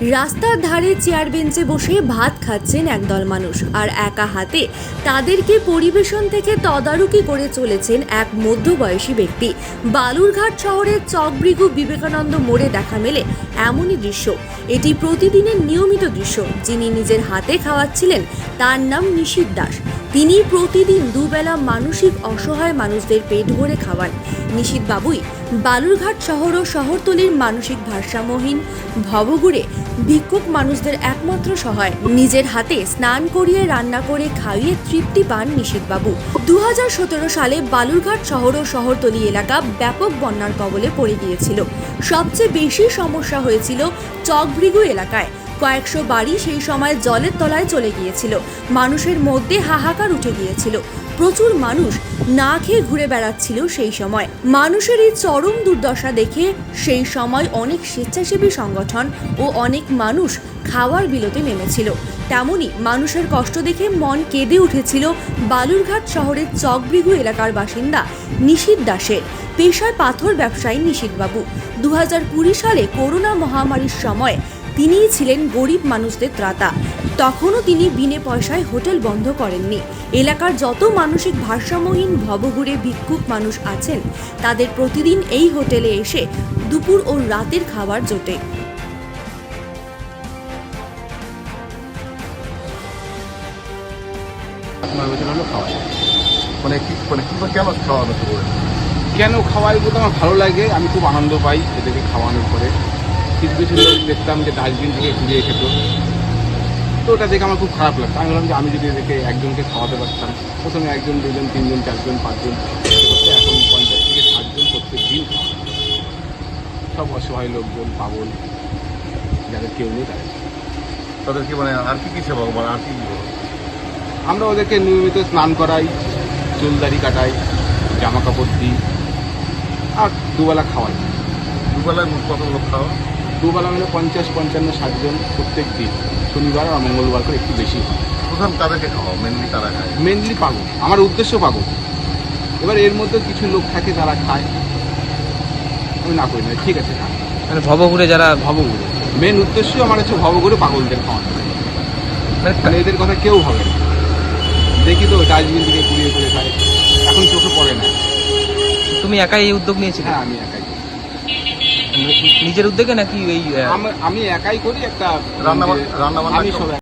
রাস্তার ধারে চেয়ার বেঞ্চে বসে ভাত খাচ্ছেন একদল মানুষ। আর একা হাতে তাদেরকে পরিবেশন থেকে তদারকি করে চলেছেন এক মধ্যবয়সী ব্যক্তি। বালুরঘাট শহরের চকবৃগু বিবেকানন্দ মোড়ে দেখা মেলে এমনই দৃশ্য। এটি প্রতিদিনের নিয়মিত দৃশ্য। যিনি নিজের হাতে খাওয়াচ্ছিলেন, তার নাম নিশীত দাস। তিনি প্রতিদিন দুবেলা মানসিক অসহায় মানুষদের পেট ভরে খাওয়ান। নিশীত বাবুই বালুরঘাট শহর ও শহরতলির মানসিক ভারসাম্যহীন, ভবঘুরে ভিক্ষুক মানুষদের একমাত্র সহায়। নিজের হাতে স্নান করিয়ে রান্না করে খাইয়ে তৃপ্তি পান নিশীথবাবু দু সালে বালুরঘাট শহর ও শহরতলি এলাকা ব্যাপক বন্যার কবলে পড়ে গিয়েছিল। সবচেয়ে বেশি সমস্যা হয়েছিল চকভৃগু এলাকায়। কয়েকশো বাড়ি সেই সময় জলের তলায় চলে গিয়েছিল। মানুষের মধ্যে হাহাকার উঠে গিয়েছিল। প্রচুর মানুষ না খেয়ে ঘুরে বেড়াচ্ছিল সেই সময়। মানুষের এই চরম দুর্দশা দেখে সেই সময় অনেক স্বেচ্ছাসেবী সংগঠন ও অনেক মানুষ খাওয়ার বিলোতে নেমেছিল। তেমনি মানুষের কষ্ট দেখে মন কেঁদে উঠেছিল বালুরঘাট শহরের চকব্রিগু এলাকার বাসিন্দা নিশীত দাসের। পেশায় পাথর ব্যবসায়ী নিশীথবাবু দু হাজার সালে করোনা মহামারীর সময় তিনিই ছিলেন গরিব মানুষদের ত্রাতা। তখনও তিনি বিনে পয়সায় হোটেল বন্ধ করেননি। এলাকার যত মানসিক ভারসাম্যহীন ভবঘুরে ভিক্ষুক মানুষ আছেন তাদের প্রতিদিন এই হোটেলে এসে দুপুর ও রাতের খাবার জোটে। মানে কি মানে কেন খাওয়ানো কেন খাওয়াই বলতে আমার ভালো লাগে আমি খুব আনন্দ পাই এদেরকে খাওয়ানোর পরে। কিছু কিছু লোক দেখতাম যে ডাস্টবিন থেকে কুড়িয়ে খেত তো ওটা দেখে আমার খুব খারাপ লাগতো আমি বললাম যে আমি যদি এদেরকে একজনকে খাওয়াতে পারতাম প্রথমে একজন দুজন তিনজন চারজন পাঁচজন এখন পঞ্চাশ থেকে ষাটজন প্রত্যেক দিন সব অসহায় লোকজন পাগল যাদের কেউ নেই তাদের। তাদেরকে মানে আর কি কী সেবা মানে আর কি কি আমরা ওদেরকে নিয়মিত স্নান করাই চুলদারি কাটাই জামা কাপড় দিই আর দুবেলা খাওয়াই। দুবেলায় কত লোক খাওয়া দুবেলা মিলে পঞ্চাশ পঞ্চান্ন ষাটজন প্রত্যেক দিন শনিবার আর মঙ্গলবার করে একটু বেশি হয়। প্রধান তাদেরকে খাওয়া মেনলি তারা খায়। মেনলি পাগল। আমার উদ্দেশ্য পাগল। এবার এর মধ্যে কিছু লোক থাকে যারা খায়। আমি না করি না ঠিক আছে। মানে ভবঘুরে যারা ভবঘুরে? মেন উদ্দেশ্য আমার হচ্ছে ভবঘুরে পাগলদের খাওয়ানো। মানে মানে এদের কথা কেউ ভাবে না। দেখি তো ডাস্টবিন থেকে কুড়িয়ে করে খায়। এখন চোখে পড়ে না। তুমি একাই এই উদ্যোগ নিয়েছিলে? হ্যাঁ আমি একাই। নিজের উদ্যোগে নাকি এই আমি একাই করি একটা রান্না বান্না- রান্না বান্না আমি সব